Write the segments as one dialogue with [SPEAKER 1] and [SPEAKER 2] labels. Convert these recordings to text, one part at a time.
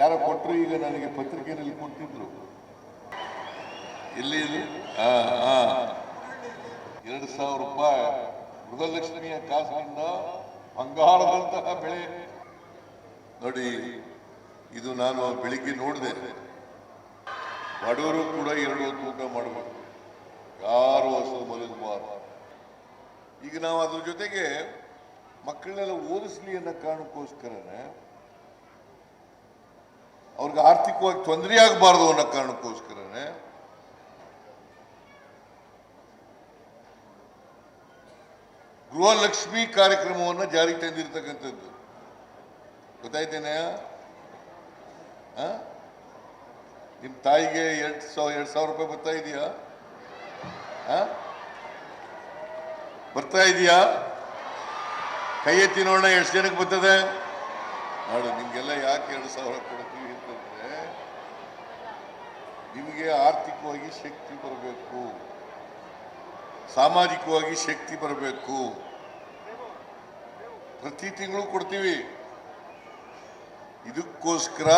[SPEAKER 1] ಯಾರೋ ಕೊಟ್ಟರು ಈಗ ನನಗೆ ಪತ್ರಿಕೆಯಲ್ಲಿ ಕೊಟ್ಟಿದ್ರು ಇಲ್ಲಿ. ಎರಡು ಸಾವಿರ ರೂಪಾಯಿ. ಗೃಹಲಕ್ಷ್ಮಿಯ ಕಾಸಿನಿಂದ ಬಂಗಾರದಂತಹ ಬೆಳೆ. ನೋಡಿ, ಇದು ನಾನು ಬೆಳಿಗ್ಗೆ ನೋಡಿದೆ. ಬಡವರು ಕೂಡ ಎರಡು ಊಟ ಮಾಡಬೇಕು ಯಾರು ಹಸು ಮಲಗಬಾರ್ದು ಈಗ ನಾವು ಅದ್ರ ಜೊತೆಗೆ ಮಕ್ಕಳನ್ನೆಲ್ಲ ಓದಿಸ್ಲಿ ಅನ್ನೋ ಕಾರಣಕ್ಕೋಸ್ಕರನೇ ಅವ್ರಿಗೆ ಆರ್ಥಿಕವಾಗಿ ತೊಂದರೆ ಆಗಬಾರ್ದು ಅನ್ನೋ ಕಾರಣಕ್ಕೋಸ್ಕರನೇ ಗೃಹಲಕ್ಷ್ಮಿ ಕಾರ್ಯಕ್ರಮವನ್ನು ಜಾರಿಗೆ ತಂದಿರತಕ್ಕಂಥದ್ದು. ಗೊತ್ತಾಯ್ತೇನೆ ನಿಮ್ಮ ತಾಯಿಗೆ ಎರಡು ಸಾವಿರ ಎರಡು ಸಾವಿರ ರೂಪಾಯಿ ಬರ್ತಾ ಇದೆಯಾ? ಬರ್ತಾ ಇದೆಯಾ? ಕೈ ಎತ್ತಿ ನೋಡೋಣ ಎಷ್ಟು ಜನಕ್ಕೆ ಬರ್ತದೆ? ನೋಡು, ನಿಮಗೆಲ್ಲ ಯಾಕೆ ಎರಡು ಸಾವಿರ ಕೊಡ್ತೀವಿ ಅಂತಂದ್ರೆ, ನಿಮಗೆ ಆರ್ಥಿಕವಾಗಿ ಶಕ್ತಿ ಬರಬೇಕು. ಸಾಮಾಜಿಕವಾಗಿ ಶಕ್ತಿ ಬರಬೇಕು. ಪ್ರತಿ ತಿಂಗಳು ಕೊಡ್ತೀವಿ. ಇದಕ್ಕೋಸ್ಕರ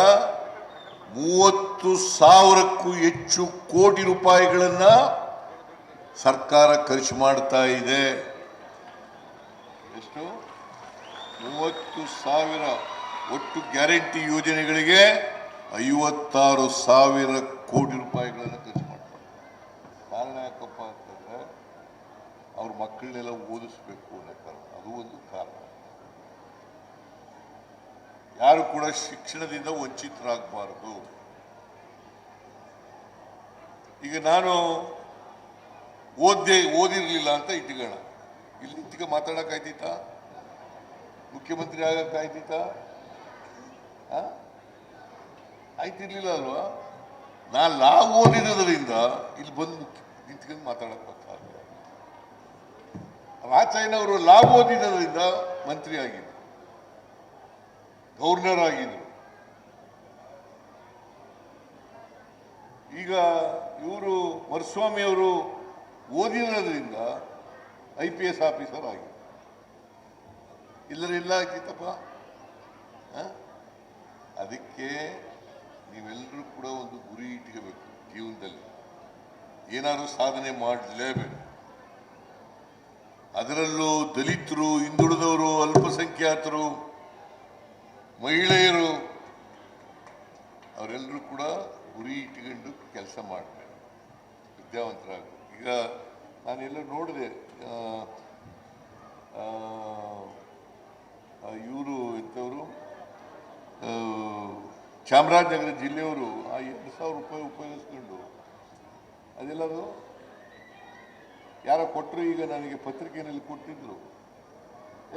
[SPEAKER 1] ಮೂವತ್ತು ಸಾವಿರಕ್ಕೂ ಹೆಚ್ಚು ಕೋಟಿ ರೂಪಾಯಿಗಳನ್ನ ಸರ್ಕಾರ ಖರ್ಚು ಮಾಡ್ತಾ ಇದೆ. ಎಷ್ಟು? ಮೂವತ್ತು ಸಾವಿರ. ಒಟ್ಟು ಗ್ಯಾರಂಟಿ ಯೋಜನೆಗಳಿಗೆ ಐವತ್ತಾರು ಸಾವಿರ ಕೋಟಿ ರೂಪಾಯಿಗಳನ್ನು ಖರ್ಚು ಮಾಡ್ತಾರೆ. ಕಾರಣ ಯಾಕಪ್ಪ ಅಂತಂದ್ರೆ ಅವ್ರ ಮಕ್ಕಳನ್ನೆಲ್ಲ ಓದಿಸ್ಬೇಕು ಅನ್ನೋ ಕಾರಣ. ಅದು ಒಂದು ಕಾರಣ. ಯಾರು ಕೂಡ ಶಿಕ್ಷಣದಿಂದ ವಂಚಿತರಾಗಬಾರದು. ಈಗ ನಾನು ಓದ್ದೆ, ಓದಿರಲಿಲ್ಲ ಅಂತ ಇಟ್ಕೋಣ ಇಲ್ಲಿ ಇದ್ದಿಗೆ ಮಾತಾಡೋಕ್ಕಾಯ್ತಿತ್ತಾ? ಮುಖ್ಯಮಂತ್ರಿ ಆಗಕ್ಕಾಯ್ತಿತ್ತ? ಆಯ್ತಿರ್ಲಿಲ್ಲ ಅಲ್ವಾ? ನಾ ಲಾ ಓದಿರೋದ್ರಿಂದ ಇಲ್ಲಿ ಬಂದು ನಿಂತ್ಕೊಂಡು ಮಾತಾಡಕ್ ಬರ್ತಾ ಇಲ್ಲ. ರಾಚಯ್ಯನವರು ಲಾ ಓದಿರೋದ್ರಿಂದ ಮಂತ್ರಿ ಆಗಿದ್ರು. ಗವರ್ನರ್ ಆಗಿದ್ರು. ಈಗ ಇವರು ಮರುಸ್ವಾಮಿ ಅವರು ಓದಿರೋದ್ರಿಂದ ಐ ಪಿ ಎಸ್ ಆಫೀಸರ್ ಆಗಿದ್ರು. ಇಲ್ಲರಿಲ್ಲ ಇಲ್ಲ ಆಗ್ತಿತ್ತಪ್ಪ ಆ? ಅದಕ್ಕೆ ನೀವೆಲ್ಲರೂ ಕೂಡ ಒಂದು ಗುರಿ ಇಟ್ಕೋಬೇಕು ಜೀವನದಲ್ಲಿ. ಏನಾದರೂ ಸಾಧನೆ ಮಾಡಲೇಬೇಕು. ಅದರಲ್ಲೂ ದಲಿತರು, ಹಿಂದುಳಿದವರು, ಅಲ್ಪಸಂಖ್ಯಾತರು, ಮಹಿಳೆಯರು, ಅವರೆಲ್ಲರೂ ಕೂಡ ಗುರಿ ಇಟ್ಕೊಂಡು ಕೆಲಸ ಮಾಡಬೇಕು. ವಿದ್ಯಾವಂತರಾಗಬೇಕು. ಈಗ ನಾನೆಲ್ಲ ನೋಡಿದೆ ಇವರು ಎಂಥವರು ಆ, ಚಾಮರಾಜನಗರ ಜಿಲ್ಲೆಯವರು ಆ ಎರಡು ಸಾವಿರ ರೂಪಾಯಿ ಉಪಯೋಗಿಸ್ಕೊಂಡು ಅದೆಲ್ಲದು ಯಾರೋ ಕೊಟ್ಟರು, ಈಗ ನನಗೆ ಪತ್ರಿಕೆಯಲ್ಲಿ ಕೊಟ್ಟಿದ್ರು.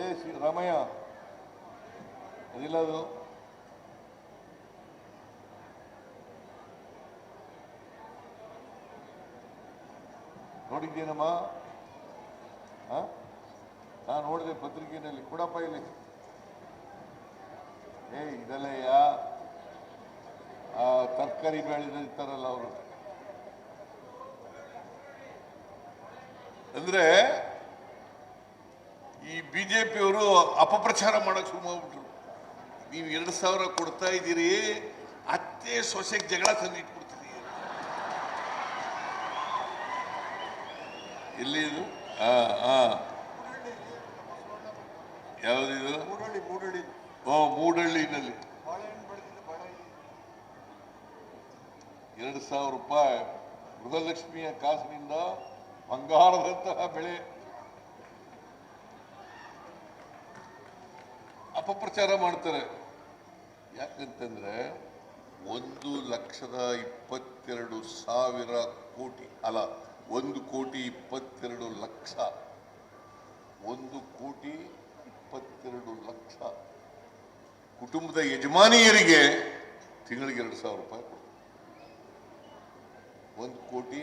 [SPEAKER 1] ಏ, ಶ್ರೀ ರಾಮಯ್ಯ, ಅದೆಲ್ಲದು? ನೋಡಿದ್ದೇನಮ್ಮ? ನಾನು ನೋಡಿದೆ ಪತ್ರಿಕೆಯಲ್ಲಿ ಕೊಡಪ್ಪ ಇಲ್ಲಿ. ಏ ಇದಲ್ಲಯ್ಯ ತರಕಾರಿ ಬೆಳೆದಿರ್ತಾರಲ್ಲ ಅವರು. ಅಂದ್ರೆ ಈ ಬಿಜೆಪಿಯವರು ಅಪಪ್ರಚಾರ ಮಾಡಕ್ ಶುರು ಮಾಡ್ಬಿಟ್ರು. ನೀವು ಎರಡು ಸಾವಿರ ಕೊಡ್ತಾ ಇದ್ದೀರಿ ಅತ್ತೆ ಸೊಸೆಗೆ ಜಗಳ ತಂದಿಟ್ಬಿಡ್ತೀರಿ ಎಲ್ಲಿ ಇದು? ಆ ಆ. ಯಾವ್ದಿದು
[SPEAKER 2] ಮೂಡಳ್ಳಿ ಮೂಡಳ್ಳಿ.
[SPEAKER 1] ಓ ಮೂಡಳ್ಳಿನಲ್ಲಿ. ಎರಡು ಸಾವಿರ ರೂಪಾಯಿ ಗೃಹಲಕ್ಷ್ಮಿಯ ಕಾಸಿನಿಂದ ಬಂಗಾರದಂತಹ ಬೆಳೆ. ಅಪಪ್ರಚಾರ ಮಾಡ್ತಾರೆ. ಯಾಕಂತಂದ್ರೆ ಒಂದು ಲಕ್ಷದ ಇಪ್ಪತ್ತೆರಡು ಸಾವಿರ ಕೋಟಿ, ಅಲ್ಲ, ಒಂದು ಕೋಟಿ ಇಪ್ಪತ್ತೆರಡು ಲಕ್ಷ. ಒಂದು ಕೋಟಿ ಇಪ್ಪತ್ತೆರಡು ಲಕ್ಷ. ಕುಟುಂಬದ ಯಜಮಾನಿಯರಿಗೆ ತಿಂಗಳಿಗೆ ಎರಡು ಸಾವಿರ ರೂಪಾಯಿ. ಒಂದು ಕೋಟಿ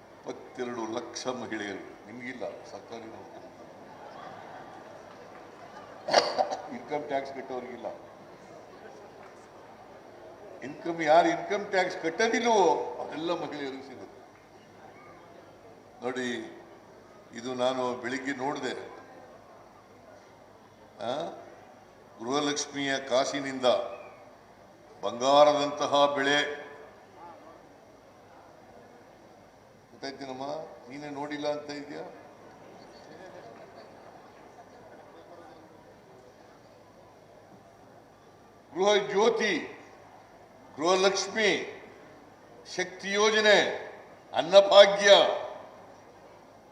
[SPEAKER 1] ಇಪ್ಪತ್ತೆರಡು ಲಕ್ಷ ಮಹಿಳೆಯರು. ನಿಮಗಿಲ್ಲ, ಸರ್ಕಾರಿ ನೌಕರಿ. ಇನ್ಕಮ್ ಟ್ಯಾಕ್ಸ್ ಕಟ್ಟೋರಿಗಿಲ್ಲ. ಇನ್ಕಮ್ ಯಾರು ಇನ್ಕಮ್ ಟ್ಯಾಕ್ಸ್ ಕಟ್ಟೋದಿಲ್ವೋ, ಅದೆಲ್ಲ ಮಹಿಳೆಯರಿಗೆ ಸಿಗುತ್ತೆ. ನೋಡಿ, ಇದು ನಾನು ಬೆಳಿಗ್ಗೆ ನೋಡಿದೆ? ಗೃಹಲಕ್ಷ್ಮಿಯ ಕಾಸಿನಿಂದ ಬಂಗಾರದಂತಹ ಬೆಳೆ ಗೊತ್ತಾಯ್ತೇನಮ್ಮ ನೀನೇ ನೋಡಿಲ್ಲ ಅಂತ ಇದೆಯಾ? ಗೃಹ ಜ್ಯೋತಿ ಗೃಹಲಕ್ಷ್ಮಿ ಶಕ್ತಿ ಯೋಜನೆ ಅನ್ನಭಾಗ್ಯ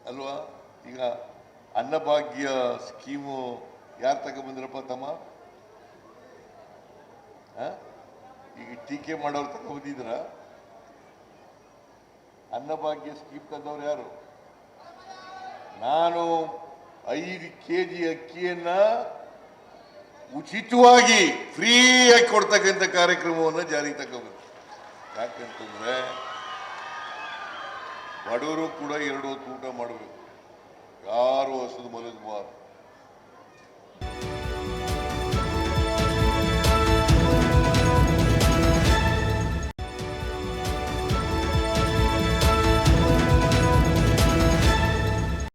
[SPEAKER 1] ಅಲ್ವಾ? ಈಗ ಅನ್ನಭಾಗ್ಯ ಸ್ಕೀಮು ಯಾರು ತಗೊಂಬಂದ್ರಪ್ಪ ತಮ್ಮ? ಈಗ ಟೀಕೆ ಮಾಡೋರು ತಗೊಂಬಂದಿದ್ರ ಅನ್ನಭಾಗ್ಯ ಸ್ಕೀಮ್ ತಂದವರು ಯಾರು? ನಾನು ಐದು ಕೆ ಜಿ ಅಕ್ಕಿಯನ್ನ ಉಚಿತವಾಗಿ ಆಗಿ ಕೊಡ್ತಕ್ಕಂಥ ಕಾರ್ಯಕ್ರಮವನ್ನು ಜಾರಿಗೆ ತಗೋಬೇಕು ಯಾಕಂತಂದ್ರೆ ಬಡವರು ಕೂಡ ಎರಡು ಹೊತ್ತು ಊಟ ಮಾಡಬೇಕು. ಯಾರು ಹಸಿದು ಮಲಗಬಾರ್ದು.